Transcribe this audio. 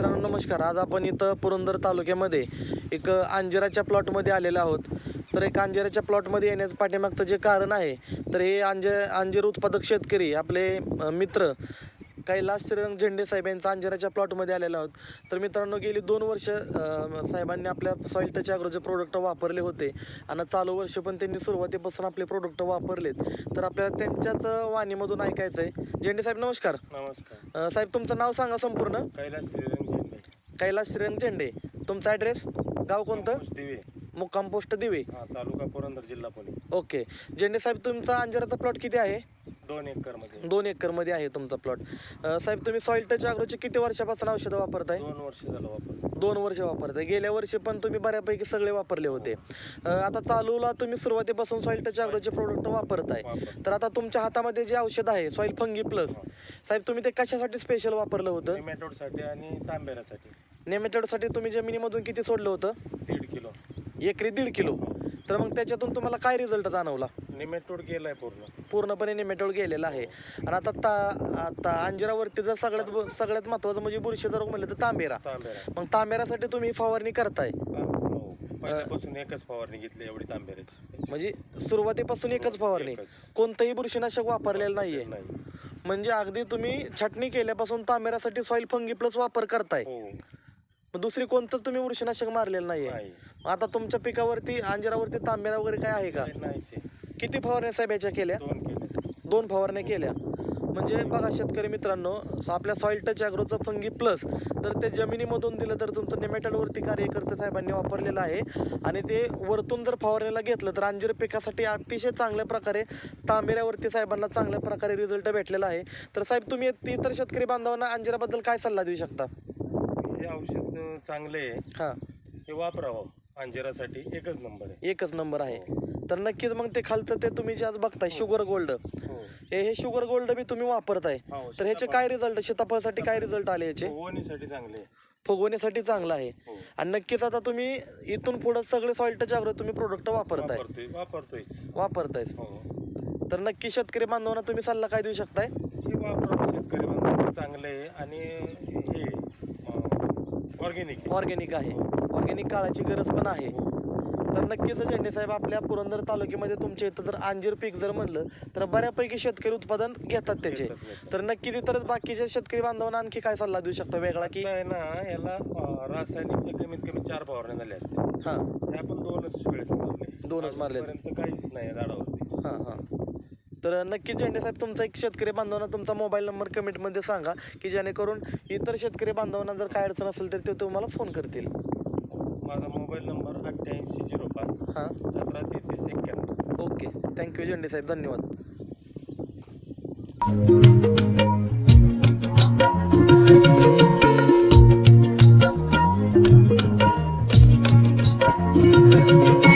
मित्रांनो नमस्कार. आज आपण इथं पुरंदर तालुक्यामध्ये एक अंजिराच्या प्लॉटमध्ये आलेलो आहोत. तर एक अंजिराच्या प्लॉटमध्ये येण्याचं पाठीमागचं जे कारण आहे तर हे अंजे अंजीर उत्पादक शेतकरी आपले मित्र कैलास श्रीरंग झेंडे साहेब यांचा अंजिराच्या प्लॉटमध्ये आलेलो आहोत. तर मित्रांनो गेली दोन वर्ष साहेबांनी आपल्या सॉईल टच ॲग्रोचे प्रोडक्ट वापरले होते. आणि चालू वर्ष पण त्यांनी सुरुवातीपासून आपले प्रोडक्ट वापरलेत. तर आपल्याला त्यांच्याच वाणीमधून ऐकायचं आहे झेंडे साहेब नमस्कार. नमस्कार. साहेब तुमचं नाव सांगा संपूर्ण. कैलास श्रीरंग झेंडे. कैलास श्रीरंग झेंडे. तुमचा ॲड्रेस गाव कोणतं? दिवे. मुक्काम पोस्ट दिवे. हा तालुका पुरंदर जिल्हा पुणे. ओके. झेंडे साहेब तुमचा अंजराचा प्लॉट किती आहे? दोन एकरमध्ये. दोन एकरमध्ये आहे तुमचा प्लॉट साहेब तुम्ही सॉईल टच अग्रोचे किती वर्षापासून औषधं वापरताय? दोन वर्ष झालं वापर दोन वर्ष वापरताय. गेल्या वर्षी पण तुम्ही बऱ्यापैकी सगळे वापरले होते. अ, आता चालूला तुम्ही सुरुवातीपासून सॉईल टच अग्रोचे प्रोडक्ट वापरताय. वापर तर आता तुमच्या हातामध्ये जे औषध आहे सॉईल फंगी प्लस साहेब तुम्ही ते कशासाठी स्पेशल वापरलं होतं? नेमॅटोडसाठी आणि तांबेऱ्यासाठी नेमेटोडसाठी तुम्ही जमिनीमधून किती सोडलं होतं? दीड किलो. एकरी दीड किलो. तर मग त्याच्यातून तुम्हाला काय रिझल्ट जाणवला? नेमॅटोड गेलाय पूर्ण. पूर्णपणे निमेटोड गेलेला आहे. आणि आता ता आता अंजिरावरती जर सगळ्यात ब- सगळ्यात महत्वाचं म्हणजे बुरशीचा रोग म्हणलं तर तांबेरा. तांबेरा. मग तांबेरासाठी तुम्ही फवारणी करताय. हो. पहिल्यापासून एकच फवारणी घेतली एवढी तांबेऱ्याची. म्हणजे सुरुवातीपासून एकच फवारणी. एकच. कोणतंही बुरशीनाशक वापरलेलं नाहीये. नाही. म्हणजे अगदी तुम्ही छटणी केल्यापासून तांबेरासाठी सॉईल फंगी प्लस वापर करताय. हो. मग दुसरी कोणतंच तुम्ही बुरशीनाशक मारलेलं नाहीये. नाही. आता तुमच्या पिकावरती अंजिरावरती तांबेरा वगैरे काय आहे का? नाहीचे किती फवारण्या साहेब याच्या केल्या? दोन केले दोन फवारण्या केल्या. म्हणजे बघा शेतकरी मित्रांनो आपल्या सॉईल टच ॲग्रोचं फंगी प्लस तर ते जमिनीमधून दिलं तर तुमचं नेमॅटोडवरती कार्यकर्ते साहेबांनी वापरलेलं आहे. आणि ते वरतून जर फवारणीला घेतलं तर अंजीर पिकासाठी अतिशय चांगल्या प्रकारे तांबेऱ्यावरती साहेबांना चांगल्या प्रकारे रिझल्ट भेटलेला आहे. तर साहेब तुम्ही इतर शेतकरी बांधवांना अंजिराबद्दल काय सल्ला देऊ शकता? हे औषध चांगले आहे. हां. हे वापरावं. अंजिरासाठी एकच नंबर आहे. एकच नंबर आहे. तर नक्कीच मग ते खालचं ते तुम्ही जे आज बघताय शुगर गोल्ड हो. हे हे शुगर गोल्ड बी तुम्ही वापरताय. हो, तर ह्याचे काय रिझल्ट सीताफळसाठी काय रिझल्ट आले याचे ओवणीसाठी चांगले आहे. फुगवण्यासाठी चांगलं आहे. हो. आणि नक्कीच आता तुम्ही इथून पुढे सगळे सॉइल टच अग्रो तुम्ही प्रोडक्ट वापरताय. वापरतोय वापरतोयच. वापरताय हो. तर नक्की शेतकरी बांधवांना तुम्ही सल्ला काय देऊ शकताय? हे वापरावं शेतकरी बांधवांना चांगलं आहे आणि हे ऑर्गेनिक ऑर्गॅनिक आहे. ऑर्गॅनिक काळाची गरज पण आहे. तर नक्कीच झेंडे साहेब आपल्या पुरंदर तालुक्यामध्ये तुमच्या इथं जर अंजीर पीक जर म्हणलं तर बऱ्यापैकी शेतकरी उत्पादन घेतात त्याचे. तर नक्कीच इतर बाकीच्या शेतकरी बांधवांना आणखी काय सल्ला देऊ शकतो वेगळा की? आहे ना याला अं, रासायनिकच्या कमीत कमी चार फवारण्या झाल्या असते. हां. हे आपण दोनच वेळेस मारले. दोनच मारले. काहीच नाही झाडावरती. हां हां. तर नक्कीच झेंडे साहेब तुमचा एक शेतकरी बांधवांना तुमचा मोबाईल नंबर कमेंटमध्ये सांगा की जेणेकरून इतर शेतकरी बांधवांना जर काय अडचण असेल तर ते तुम्हाला फोन करतील. माझा मोबाईल नंबर अठ्ठ्याऐंशी झिरो पाच हां. सतरा तेहतीस एक्क्याण्णव ओके. थँक्यू झेंडे साहेब. धन्यवाद. Thank